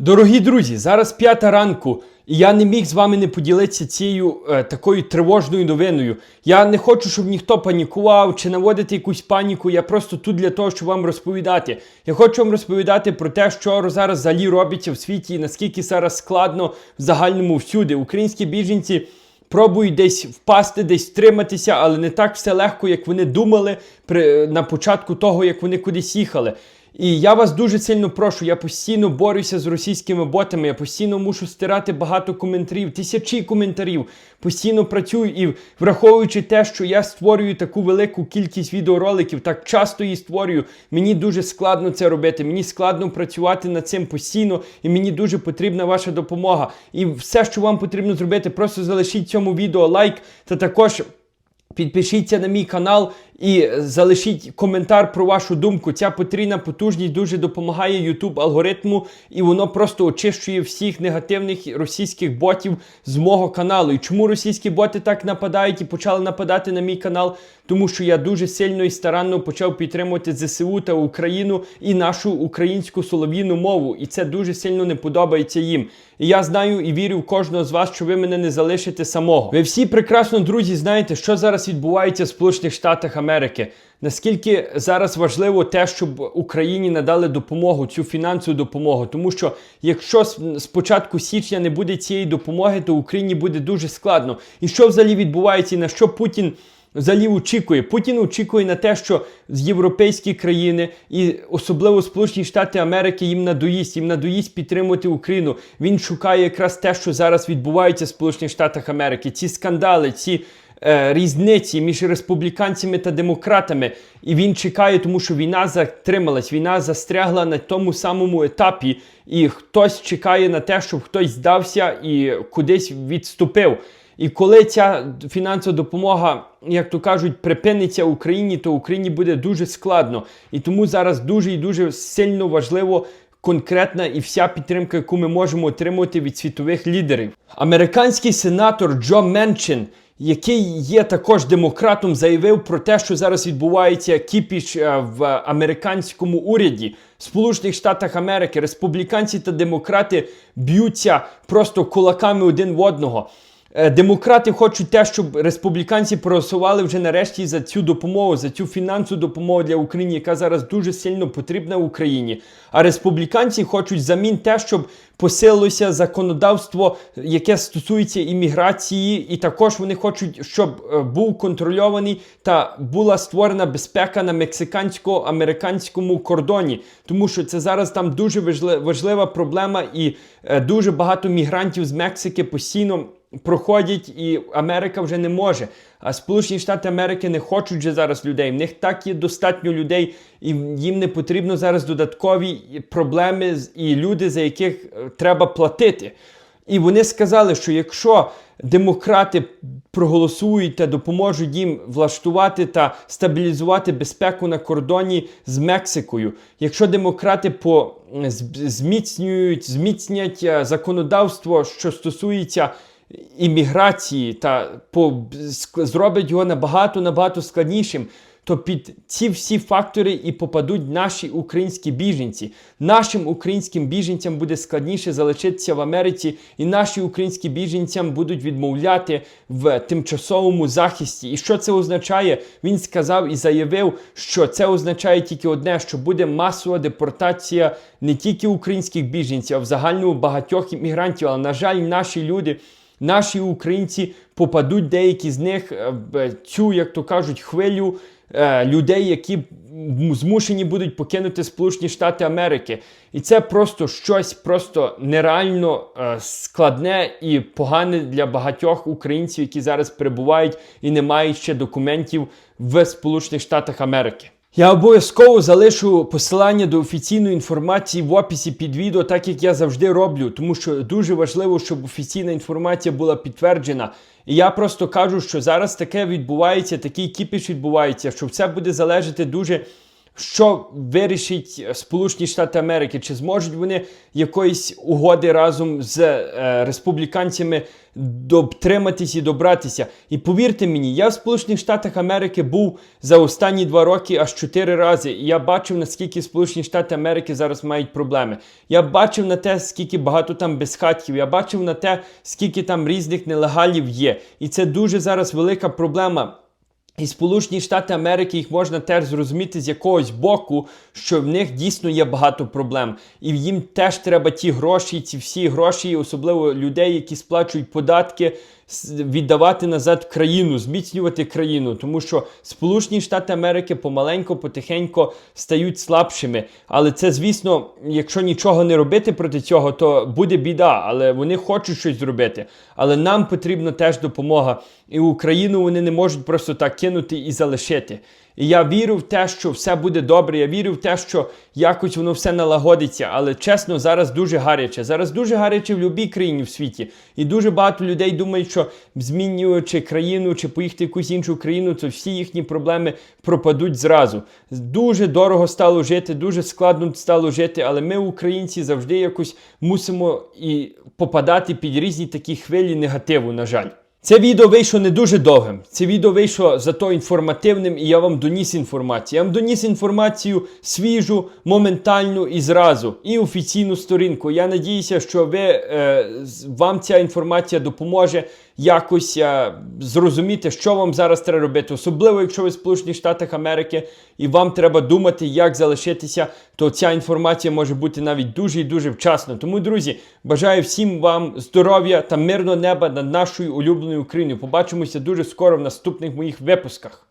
Дорогі друзі, зараз п'ята ранку, і я не міг з вами не поділитися цією е, такою тривожною новиною. Я не хочу, щоб ніхто панікував чи наводити якусь паніку. Я просто тут для того, щоб вам розповідати. Я хочу вам розповідати про те, що зараз взагалі робиться в світі, і наскільки зараз складно в загальному всюди. Українські біженці. Пробують десь впасти, десь втриматися, але не так все легко, як вони думали при, на початку того, як вони кудись їхали. І я вас дуже сильно прошу, я постійно борюся з російськими ботами, я постійно мушу стирати багато коментарів, тисячі коментарів, постійно працюю і враховуючи те, що я створюю таку велику кількість відеороликів, так часто її створюю, мені дуже складно це робити. Мені складно працювати над цим постійно, і мені дуже потрібна ваша допомога. І все, що вам потрібно зробити, просто залишіть цьому відео лайк та також. Підпишіться на мій канал і залишіть коментар про вашу думку. Ця потрійна потужність дуже допомагає YouTube алгоритму, і воно просто очищує всіх негативних російських ботів з мого каналу. І чому російські боти так нападають і почали нападати на мій канал? Тому що я дуже сильно і старанно почав підтримувати ЗСУ та Україну і нашу українську солов'їну мову. І це дуже сильно не подобається їм. І я знаю і вірю в кожного з вас, що ви мене не залишите самого. Ви всі прекрасно, друзі, знаєте, що зараз відбувається в Сполучених Штатах Америки. Наскільки зараз важливо те, щоб Україні надали допомогу, цю фінансову допомогу, тому що якщо з з початку січня не буде цієї допомоги, то Україні буде дуже складно. І що взагалі відбувається, і на що Путін взагалі очікує? Путін очікує на те, що з європейські країни і особливо Сполучені Штати Америки їм надоїсть, їм надоїсть підтримувати Україну. Він шукає якраз те, що зараз відбувається в Сполучених Штатах Америки. Ці скандали, ці е, різниці між республіканцями та демократами. І він чекає, тому що війна затрималась, війна застрягла на тому самому етапі, і хтось чекає на те, щоб хтось здався і кудись відступив. І коли ця фінансова допомога, як то кажуть, припиниться Україні, то Україні буде дуже складно. І тому зараз дуже і дуже сильно важливо конкретна і вся підтримка, яку ми можемо отримати від світових лідерів. Американський сенатор Джо Менчин, який є також демократом, заявив про те, що зараз відбувається кіпіш е, в американському уряді. Сполучених Штатах Америки республіканці та демократи б'ються просто кулаками один в одного. Е, Демократи хочуть те, щоб республіканці проголосували вже нарешті за цю допомогу, за цю фінансову допомогу для України, яка зараз дуже сильно потрібна Україні. А республіканці хочуть замін те, щоб посилилося законодавство, яке стосується імміграції, і також вони хочуть, щоб е, був контрольований та була створена безпека на мексикансько-американському кордоні, тому що це зараз там дуже важли- важлива проблема, і е, дуже багато мігрантів з Мексики постійно проходять, і Америка вже не може. А Сполучені Штати Америки не хочуть вже зараз людей. В них так є достатньо людей, і їм не потрібно зараз додаткові проблеми і люди, за яких е, треба платити. І вони сказали, що якщо демократи проголосують та допоможуть їм влаштувати та стабілізувати безпеку на кордоні з Мексикою, якщо демократи по зміцнюють, зміцнять е, законодавство, що стосується імміграції та по, зроблять його набагато набагато складнішим, то під ці всі фактори і попадуть наші українські біженці. Нашим українським біженцям буде складніше залишитися в Америці, і наші українські біженцям будуть відмовляти в тимчасовому захисті. І що це означає? Він сказав і заявив, що це означає тільки одне: що буде масова депортація не тільки українських біженців, а в загальному багатьох іммігрантів. Але на жаль, наші люди. Наші українці попадуть деякі з них е, в цю, як то кажуть, хвилю е, людей, які змушені будуть покинути Сполучені Штати Америки. І це просто щось просто нереально е, складне і погане для багатьох українців, які зараз перебувають і не мають ще документів в Сполучених Штатах Америки. Я обов'язково залишу посилання до офіційної інформації в описі під відео, так як я завжди роблю, тому що дуже важливо, щоб офіційна інформація була підтверджена. І я просто кажу, що зараз таке відбувається, такий кіпіш відбувається, що все буде залежати дуже що вирішить Сполучені Штати Америки? Чи зможуть вони якоїсь угоди разом з е, республіканцями дотриматись і добратися? І повірте мені, я в Сполучених Штатах Америки був за останні два роки аж чотири рази, і я бачив, наскільки Сполучені Штати Америки зараз мають проблеми. Я бачив на те, скільки багато там безхатків, я бачив на те, скільки там різних нелегалів є. І це дуже зараз велика проблема. І Сполучені Штати Америки їх можна теж зрозуміти з якогось боку, що в них дійсно є багато проблем. І їм теж треба ті гроші, ці всі гроші, особливо людей, які сплачують податки, віддавати назад країну, зміцнювати країну. Тому що Сполучені Штати Америки помаленько, потихенько стають слабшими. Але це, звісно, якщо нічого не робити проти цього, то буде біда. Але вони хочуть щось зробити. Але нам потрібна теж допомога. І Україну вони не можуть просто так кинути і залишити. І я вірю в те, що все буде добре. Я вірю в те, що якось воно все налагодиться. Але чесно, зараз дуже гаряче. Зараз дуже гаряче в будь-якій країні в світі. І дуже багато людей думають, що змінюючи країну чи поїхати в якусь іншу країну, то всі їхні проблеми пропадуть зразу. Дуже дорого стало жити, дуже складно стало жити, але ми, українці, завжди якось мусимо і попадати під різні такі хвилі негативу, на жаль. Це відео вийшло не дуже довгим. Це відео вийшло зато інформативним, і я вам доніс інформацію. Я вам доніс інформацію свіжу, моментальну і зразу, і офіційну сторінку. Я надіюся, що ви, е, вам ця інформація допоможе якось е, зрозуміти, що вам зараз треба робити. Особливо, якщо ви в Сполучених Штатах Америки і вам треба думати, як залишитися, то ця інформація може бути навіть дуже і дуже вчасно. Тому, друзі, бажаю всім вам здоров'я та мирного неба над нашою улюбленою Україною. Побачимося дуже скоро в наступних моїх випусках.